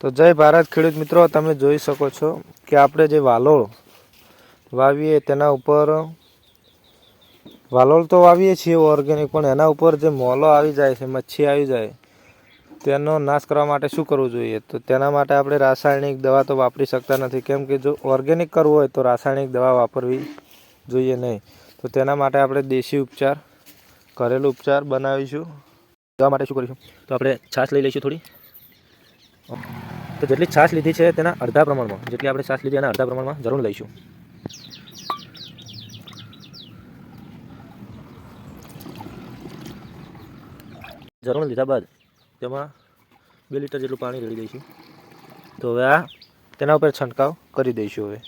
તો જય ભારત ખેડૂત મિત્રો, તમે જોઈ શકો છો કે આપણે જે વાલોળ વાવીએ તેના ઉપર, વાલોળ તો વાવીએ છીએ ઓર્ગેનિક પણ એના ઉપર જે મોલો આવી જાય છે, મચ્છી આવી જાય, તેનો નાશ કરવા માટે શું કરવું જોઈએ? તો તેના માટે આપણે રાસાયણિક દવા તો વાપરી શકતા નથી. કેમ કે જો ઓર્ગેનિક કરવું હોય તો રાસાયણિક દવા વાપરવી જોઈએ નહીં. તો તેના માટે આપણે દેશી ઉપચાર, ઘરેલું ઉપચાર બનાવીશું. દવા માટે શું કરીશું? તો આપણે છાશ લઈ લઈશું થોડી. તો જેટલી છાશ લીધી છે તેના અડધા પ્રમાણમાં, જેટલી આપણે છાશ લીધી એના અડધા પ્રમાણમાં જરૂર લઈશું. જરૂર લીધા બાદ તેમાં બે લીટર જેટલું પાણી રેડી દઈશું. તો હવે આ તેના ઉપર છંટકાવ કરી દઈશું હવે.